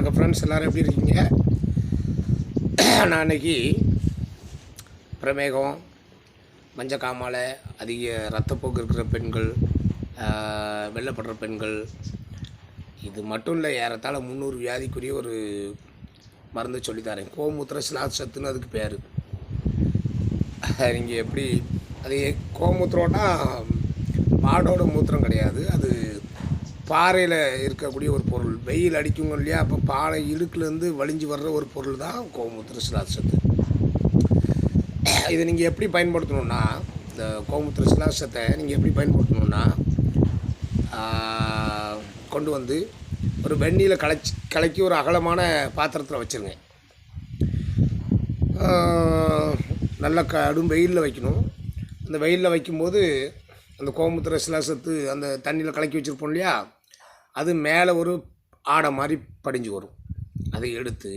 வணக்கம் ஃப்ரெண்ட்ஸ் எல்லோரும் எப்படி இருக்கீங்க? நான் இன்னைக்கு பிரமேகம் மஞ்சக்காமாலை அதிக ரத்தப்போக்கு இருக்கிற பெண்கள் வெள்ளப்படுற பெண்கள் இது மட்டும் இல்லை ஏறத்தாழ முந்நூறு வியாதிக்குரிய ஒரு மருந்து சொல்லித்தரேன் கோமுத்திர ஸ்லாத் சத்துன்னு அதுக்கு பேர். நீங்கள் எப்படி அது கோமூத்திரம்னா மாடோட மூத்திரம் கிடையாது அது பாறையில் இருக்கக்கூடிய ஒரு பொருள். வெயில் அடிக்குங்க இல்லையா? அப்போ பாறை இடுக்குலேருந்து வலிஞ்சு வர்ற ஒரு பொருள் தான் கோமுத்திர சிலாசத்து இதை நீங்கள் எப்படி பயன்படுத்தணுன்னா இந்த கோமுத்திர சிலாசத்தை நீங்கள் எப்படி பயன்படுத்தணும்னா கொண்டு வந்து ஒரு வெந்நீரில் கலச்சி கலக்கி ஒரு அகலமான பாத்திரத்தில் வச்சுருங்க. நல்ல கடும் வெயிலில் வைக்கணும். அந்த வெயிலில் வைக்கும்போது அந்த கோமுத்திர சிலாசத்து அந்த தண்ணியில் கலக்கி வச்சுருப்போம் இல்லையா? அது மேலே ஒரு ஆடை மாதிரி படிஞ்சு வரும். அதை எடுத்து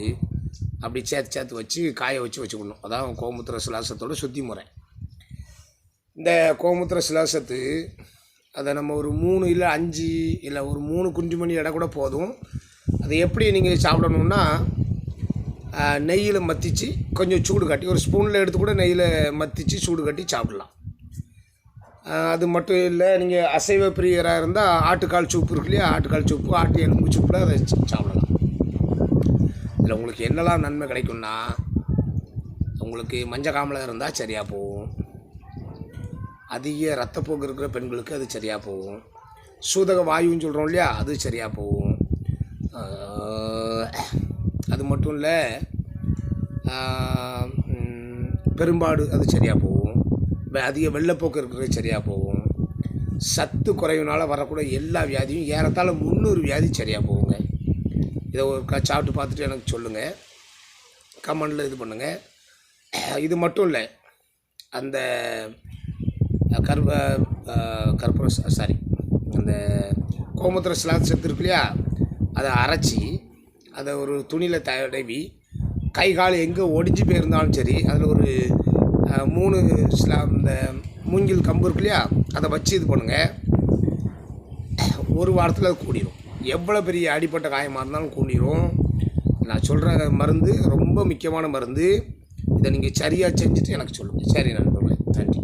அப்படி சேர்த்து சேர்த்து வச்சு காய வச்சு வச்சுக்கணும். அதான் கோமுத்திர சிலாசத்தோட சுத்தி முறை. இந்த கோமுத்திர சிலாசத்து அதை நம்ம ஒரு மூணு இல்லை அஞ்சு இல்லை ஒரு மூணு குஞ்சு மணி இடம் கூட போதும். அதை எப்படி நீங்கள் சாப்பிடணுன்னா நெய்யில் மத்திச்சு கொஞ்சம் சூடு காட்டி ஒரு ஸ்பூனில் எடுத்து கூட நெய்யில் மத்திச்சு சூடு கட்டி சாப்பிடலாம். அது மட்டும் இல்லை நீங்கள் அசைவ பிரியராக இருந்தால் ஆட்டுக்கால் சூப்பு இருக்கு இல்லையா? ஆட்டுக்கால் சூப்பு ஆட்டு எலும்பு சூப்பில் அதை சாப்பிடலாம். இதில் உங்களுக்கு என்னெல்லாம் நன்மை கிடைக்கும்னா உங்களுக்கு மஞ்சள் காமலை இருந்தால் சரியாக போகும். அதிக ரத்தப்போக்கு இருக்கிற பெண்களுக்கு அது சரியாக போகும். சூதக வாயுன்னு சொல்கிறோம் இல்லையா? அது சரியாக போகும். அது மட்டும் இல்லை பெரும்பாடு அது சரியாக போகும். அதிக வெள்ளப்போக்கு இருக்கிறது சரியாக போகும். சத்து குறைவினால் வரக்கூடிய எல்லா வியாதியும் ஏறத்தாழ முந்நூறு வியாதி சரியாக போகுங்க. இதை ஒரு க சாப்பிட்டு பார்த்துட்டு எனக்கு சொல்லுங்கள் கமெண்டில் இது பண்ணுங்கள் இது மட்டும் இல்லை அந்த கர்ப்ப கற்பூர சாரி அந்த கோமுத்திர சிலாத்து சத்து இருக்கு இல்லையா? அதை அரைச்சி அதை ஒரு துணியில் தடவி கை கால் எங்கே ஒடிஞ்சு போயிருந்தாலும் சரி அதில் ஒரு மூணு ஸ்லா இந்த மூங்கில் கம்பு இருக்கு இல்லையா அதை வச்சு இது பண்ணுங்கள் ஒரு வாரத்தில் அது கூடிரும். எவ்வளோ பெரிய அடிப்பட்ட காயமாக இருந்தாலும் கூடிரும். நான் சொல்கிற மருந்து ரொம்ப முக்கியமான மருந்து. இதை நீங்கள் சரியாக செஞ்சுட்டு எனக்கு சொல்லுங்கள் சரி நண்பர்களே. நன்றி.